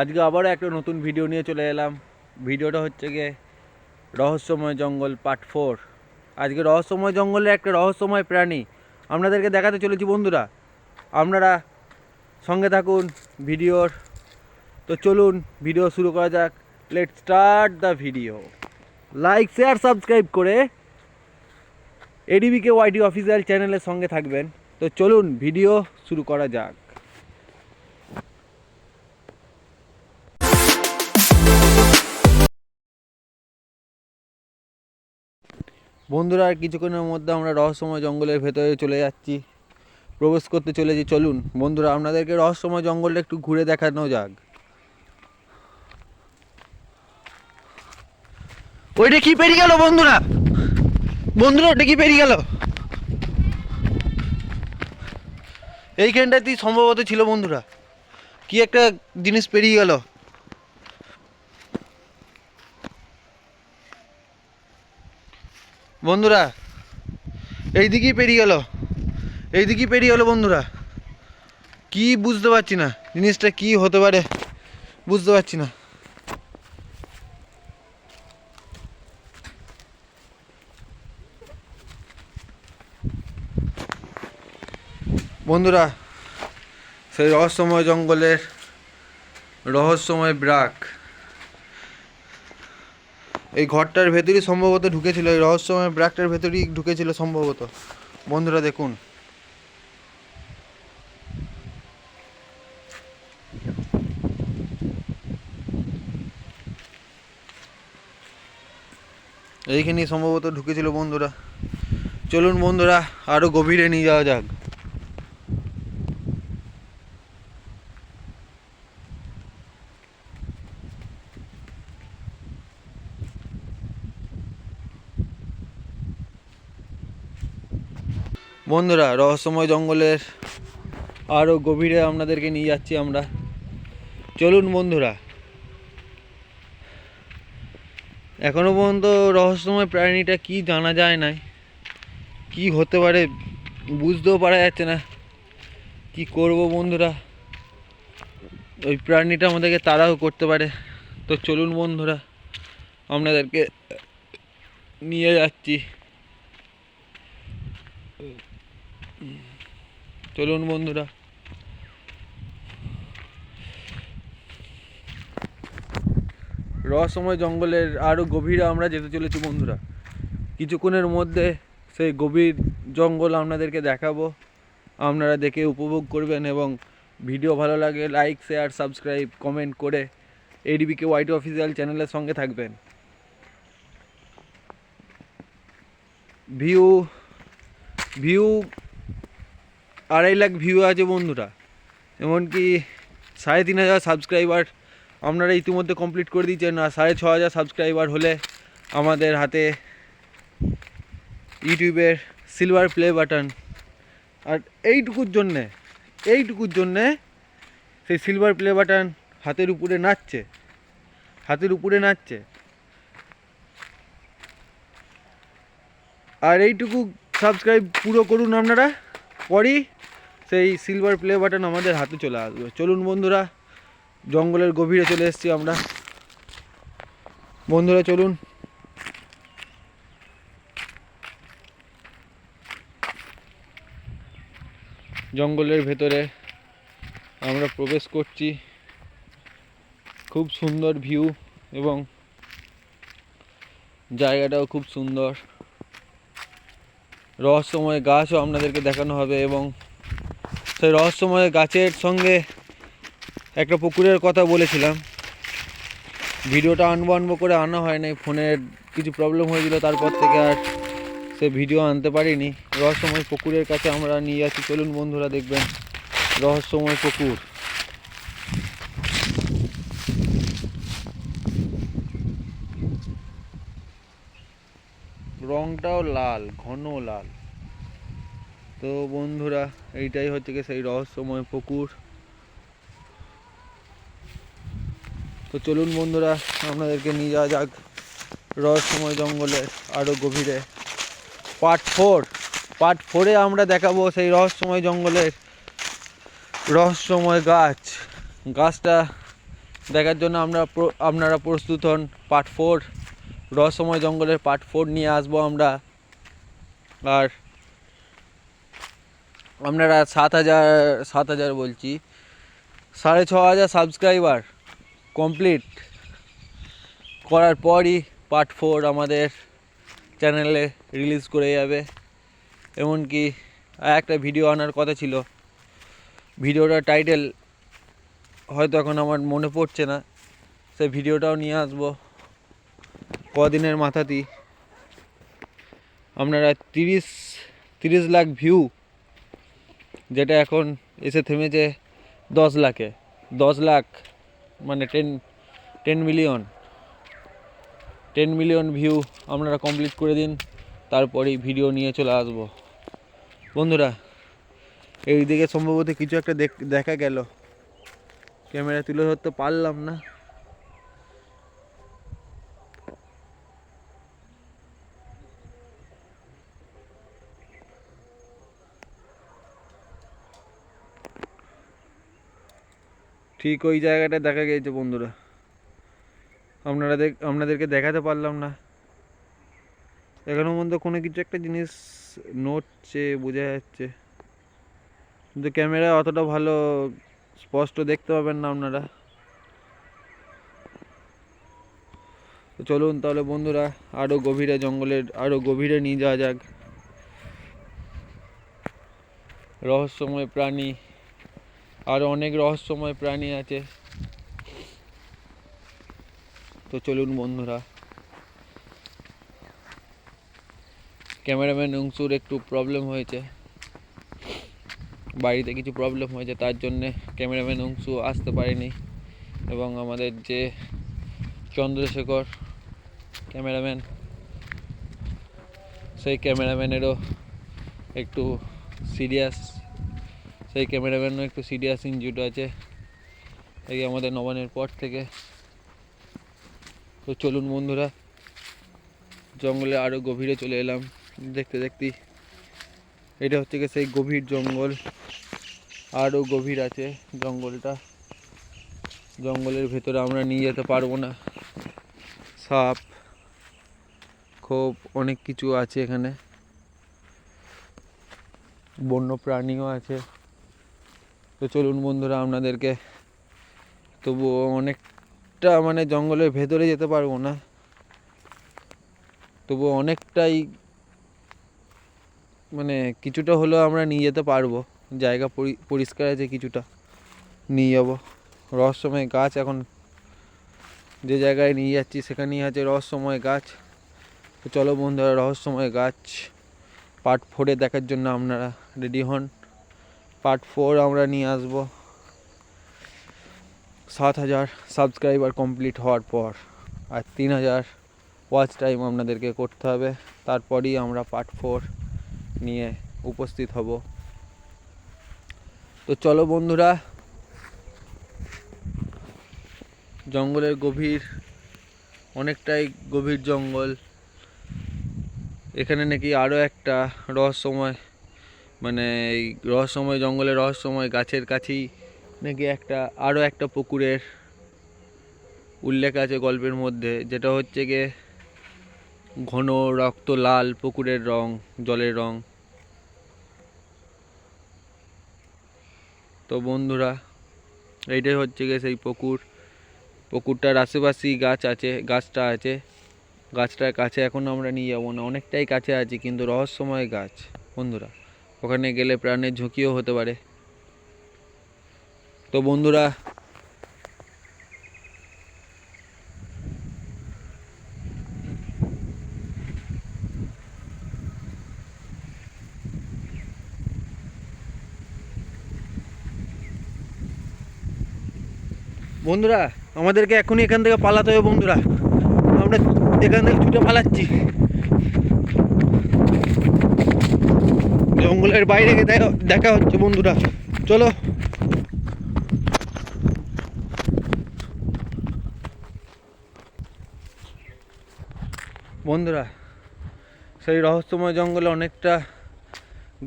আজকে আবারও একটা নতুন ভিডিও নিয়ে চলে এলাম। ভিডিওটা হচ্ছে গিয়ে রহস্যময় জঙ্গল পার্ট ফোর আজকে রহস্যময় জঙ্গলের একটা রহস্যময় প্রাণী আপনাদেরকে দেখাতে চলেছি বন্ধুরা। আপনারা সঙ্গে থাকুন ভিডিওর। তো চলুন, ভিডিও শুরু করা যাক। Let start the video like share subscribe করে এডিবিকে ওয়াইডি অফিসিয়াল চ্যানেলের সঙ্গে থাকবেন। তো চলুন ভিডিও শুরু করা যাক। বন্ধুরা, আর কিছুক্ষণের মধ্যে আমরা রহস্যময় জঙ্গলের ভেতরে চলে যাচ্ছি। প্রবেশ করতে চলেছি, চলুন। বন্ধুরা, আপনাদেরকে রহস্যময় জঙ্গলটা একটু ঘুরে দেখানো যাক। ওইটা কি পেরিয়ে গেল বন্ধুরা? বন্ধুরা ওটা কি পেরিয়ে গেল? এইখানটাতেই সম্ভবত ছিল বন্ধুরা। কি একটা জিনিস পেরিয়ে গেল। বন্ধুরা, এই দিকেই পেরিয়ে গেল। এই দিকেই পেরিয়ে গেল বন্ধুরা। কি বুঝতে পারছি না, জিনিসটা কি হতে পারে বুঝতে পারছি না। বন্ধুরা, সেই রহস্যময় জঙ্গলের রহস্যময় ব্রাক। এই ঘরটার ভেতরই সম্ভবত ঢুকেছিল, এই রহস্যময় ব্রাকটার ভেতরই ঢুকেছিল সম্ভবত। বন্ধুরা, দেখুন। এইখানেই সম্ভবত ঢুকেছিল বন্ধুরা। চলুন বন্ধুরা, আরও গভীরে নিয়ে যাওয়া যাক। বন্ধুরা, রহস্যময় জঙ্গলের আরও গভীরে আপনাদেরকে নিয়ে যাচ্ছি আমরা। চলুন বন্ধুরা। এখনও পর্যন্ত রহস্যময় প্রাণীটা কি জানা যায় না কি হতে পারে বুঝতেও পারা যাচ্ছে না। কি করব বন্ধুরা? ওই প্রাণীটা আমাদেরকে তারাও করতে পারে। তো চলুন বন্ধুরা, আপনাদেরকে নিয়ে যাচ্ছি। চলুন বন্ধুরা। রহস্যময় জঙ্গলের আরও গভীরে আমরা যেতে চলেছি বন্ধুরা। কিছুক্ষণের মধ্যে সেই গভীর জঙ্গল আপনাদেরকে দেখাবো। আপনারা দেখে উপভোগ করবেন এবং ভিডিও ভালো লাগে লাইক শেয়ার সাবস্ক্রাইব কমেন্ট করে এডিবিকে ওয়াইটি অফিসিয়াল চ্যানেলের সঙ্গে থাকবেন। ভিউ ভিউ আড়াই লাখ ভিউ আছে বন্ধুরা। এমনকি সাড়ে তিন হাজার সাবস্ক্রাইবার আপনারা ইতিমধ্যে কমপ্লিট করে দিয়েছেন, আর সাড়ে ছ হাজার সাবস্ক্রাইবার হলে আমাদের হাতে ইউটিউবের সিলভার প্লে বাটন আর এইটুকুর জন্যে এইটুকুর জন্যে সেই সিলভার প্লে বাটন হাতের উপরে নাচছে, হাতের উপরে নাচছে। আর এইটুকু সাবস্ক্রাইব পুরো করুন আপনারা, পরই সেই সিলভার প্লে বাটন আমাদের হাতে চলে আসবে। চলুন বন্ধুরা, জঙ্গলের গভীরে চলে এসেছি আমরা। বন্ধুরা, চলুন। জঙ্গলের ভেতরে আমরা প্রবেশ করছি। খুব সুন্দর ভিউ এবং জায়গাটাও খুব সুন্দর। রহস্যময় গাছও আপনাদেরকে দেখানো হবে এবং সেই রহস্যময় গাছের সঙ্গে একটা পুকুরের কথা বলেছিলাম। ভিডিওটা আনব আনব করে আনা হয় নাই ফোনের কিছু প্রবলেম হয়েছিল, তারপর থেকে আর সে ভিডিও আনতে পারিনি। রহস্যময় পুকুরের কাছে আমরা নিয়ে যাচ্ছি চলুন বন্ধুরা দেখবেন রহস্যময় পুকুর। রংটাও লাল ঘন লাল। তো বন্ধুরা, এইটাই হচ্ছে কি সেই রহস্যময় পুকুর। তো চলুন বন্ধুরা, আপনাদেরকে নিয়ে যাওয়া যাক রহস্যময় জঙ্গলের আরও গভীরে। পার্ট ফোর পার্ট ফোরে আমরা দেখাবো সেই রহস্যময় জঙ্গলের রহস্যময় গাছ। গাছটা দেখার জন্য আমরা আপনারা প্রস্তুত হন পার্ট ফোর রহস্যময় জঙ্গলের পার্ট ফোর নিয়ে আসব আমরা। আর আপনারা সাত হাজার সাত হাজার বলছি। সাড়ে ছ হাজার সাবস্ক্রাইবার কমপ্লিট করার পরই পার্ট ফোর আমাদের চ্যানেলে রিলিজ করে যাবে। এমনকি একটা ভিডিও আনার কথা ছিল। ভিডিওটার টাইটেল হয়তো এখন আমার মনে পড়ছে না। সে ভিডিওটাও নিয়ে আসব। কদিনের মাথাতেই। আপনারা তিরিশ তিরিশ লাখ ভিউ যেটা এখন এসে থেমেছে দশ লাখে। দশ লাখ মানে ten ten million ten million view আপনারা কমপ্লিট করে দিন, তারপরেই ভিডিও নিয়ে চলে আসব। বন্ধুরা এই দিকে সম্ভবত কিছু একটা দেখ- গেল। ক্যামেরা তুলে ধরতে পারলাম না। ঠিক ওই জায়গাটা দেখা গিয়েছে বন্ধুরা। আপনারা দেখ, আপনাদেরকে দেখাতে পারলাম না। এখনও পর্যন্ত কোনো কিছু একটা জিনিস নড়ছে, বোঝা যাচ্ছে। কিন্তু ক্যামেরা অতটা ভালো, স্পষ্ট দেখতে পাবেন না আপনারা। চলুন তাহলে বন্ধুরা আরও গভীরে জঙ্গলের আরও গভীরে নিয়ে যাওয়া যাক। রহস্যময় প্রাণী। আরও অনেক রহস্যময় প্রাণী আছে। তো চলুন বন্ধুরা। ক্যামেরাম্যান অংশুর একটু প্রবলেম হয়েছে। বাড়িতে কিছু প্রবলেম হয়েছে, তার জন্যে ক্যামেরাম্যান অংশু আসতে পারেনি। এবং আমাদের যে চন্দ্রশেখর ক্যামেরাম্যান, সেই ক্যামেরাম্যানেরও একটু সিরিয়াস সেই ক্যামেরাম্যানও একটু সিরিয়াস ইনজুড আছে। এই আমাদের নবানের পর থেকে। তো চলুন বন্ধুরা, জঙ্গলে আরও গভীরে চলে এলাম। দেখতে দেখতেই এটা হচ্ছে গিয়ে সেই গভীর জঙ্গল। আরও গভীর আছে জঙ্গলটা। জঙ্গলের ভেতরে আমরা নিয়ে যেতে পারব না। সাপ খুব অনেক কিছু আছে এখানে। বন্য প্রাণীও আছে। তো চলুন বন্ধুরা, আপনাদেরকে তবুও অনেকটা মানে জঙ্গলের ভেতরে যেতে পারব না। তবুও অনেকটাই মানে কিছুটা হলেও আমরা নিয়ে যেতে পারব। জায়গা পরি- পরিষ্কার আছে কিছুটা, নিয়ে যাব। রহস্যময় গাছ এখন যে জায়গায় নিয়ে যাচ্ছি সেখানেই আছে রহস্যময় গাছ। তো চলো বন্ধুরা, রহস্যময় গাছ পার্ট ফোরে দেখার জন্য আপনারা রেডি হন। পার্ট ফোর আমরা নিয়ে আসব। সাত হাজার সাবস্ক্রাইবার কমপ্লিট হওয়ার পর আর তিন হাজার ওয়াচ টাইম আপনাদেরকে করতে হবে। তারপরেই আমরা পার্ট ফোর নিয়ে উপস্থিত হব। তো চলো বন্ধুরা, জঙ্গলের গভীর, অনেকটাই গভীর জঙ্গল। এখানে নাকি আরও একটা রহস্যময় মানে এই রহস্যময় জঙ্গলের রহস্যময় গাছের কাছেই নাকি একটা আরও একটা পুকুরের উল্লেখ আছে গল্পের মধ্যে, যেটা হচ্ছে গিয়ে ঘন রক্ত লাল পুকুরের রং, জলের রং। তো বন্ধুরা, এইটাই হচ্ছে গিয়ে সেই পুকুর। পুকুরটার আশেপাশেই গাছ আছে, গাছটা আছে। গাছটার কাছে এখন আমরা নিয়ে যাব না, অনেকটাই কাছে আছি, কিন্তু রহস্যময় গাছ, বন্ধুরা। ওখানে গেলে প্রাণের ঝুঁকিও হতে পারে। তো বন্ধুরা বন্ধুরা, আমাদেরকে এখনই এখান থেকে পালাতে হবে বন্ধুরা। আমরা এখান থেকে ছুটে পালাচ্ছি। জঙ্গলের বাইরে দেখা হচ্ছে বন্ধুরা। চলো। বন্ধুরা, সেই রহস্যময় জঙ্গলে অনেকটা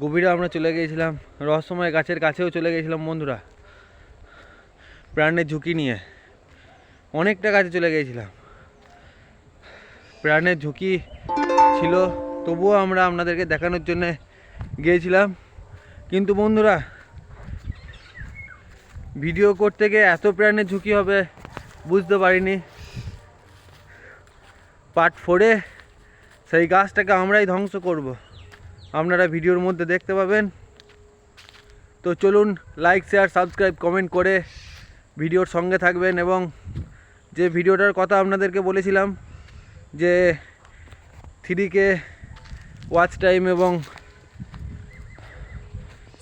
গভীরে আমরা চলে গিয়েছিলাম। রহস্যময় গাছের কাছেও চলে গিয়েছিলাম বন্ধুরা। প্রাণের ঝুঁকি নিয়ে। অনেকটা কাছে চলে গিয়েছিলাম। প্রাণের ঝুঁকি ছিল, তবুও আমরা আপনাদেরকে দেখানোর জন্যে গিয়েছিলাম। কিন্তু বন্ধুরা, ভিডিও করতে গিয়ে এত প্রাণের ঝুঁকি হবে, বুঝতে পারিনি। পার্ট ফোরে সেই গাছটাকে আমরাই ধ্বংস করব। আপনারা ভিডিওর মধ্যে দেখতে পাবেন। তো চলুন লাইক শেয়ার সাবস্ক্রাইব কমেন্ট করে ভিডিওর সঙ্গে থাকবেন এবং যে ভিডিওটার কথা আপনাদেরকে বলেছিলাম, যে থ্রিকে ওয়াচ টাইম এবং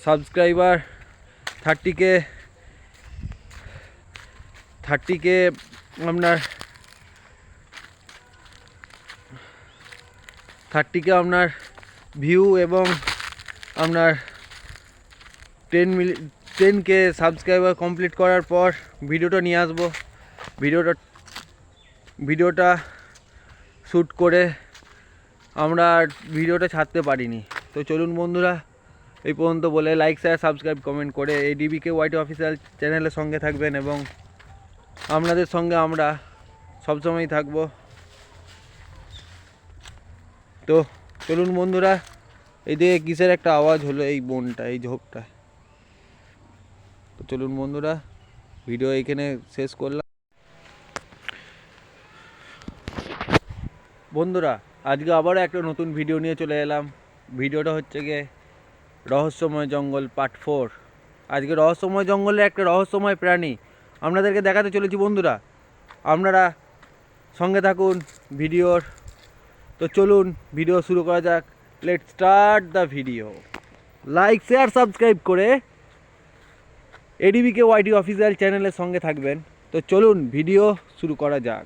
subscriber thirty K thirty K আপনার থার্টি কে আপনার ভিউ এবং আপনার ten milli ten K subscriber complete করার পর ভিডিওটা নিয়ে আসব। ভিডিওটা ভিডিওটা শ্যুট করে আমরা ভিডিওটা ছাড়তে পারিনি। তো চলুন বন্ধুরা এই পর্যন্ত বলে লাইক শেয়ার সাবস্ক্রাইব কমেন্ট করে এই ডিবিকে ওয়াইটি অফিসিয়াল চ্যানেলের সঙ্গে থাকবেন এবং আপনাদের সঙ্গে আমরা সবসময়ই থাকব। তো চলুন বন্ধুরা, এই দিকে কিসের একটা আওয়াজ হলো এই বনটা, এই ঝোপটা। তো চলুন বন্ধুরা ভিডিও এইখানে শেষ করলাম। বন্ধুরা, আজকে আবারও একটা নতুন ভিডিও নিয়ে চলে এলাম। ভিডিওটা হচ্ছে গিয়ে রহস্যময় জঙ্গল পার্ট ফোর। আজকে রহস্যময় জঙ্গলে একটা রহস্যময় প্রাণী আপনাদেরকে দেখাতে চলেছি বন্ধুরা। আপনারা সঙ্গে থাকুন ভিডিওর। তো চলুন ভিডিও শুরু করা যাক। Let start the video like share subscribe করে এডিবিকে ওয়াইটি অফিসিয়াল চ্যানেলের সঙ্গে থাকবেন। তো চলুন ভিডিও শুরু করা যাক।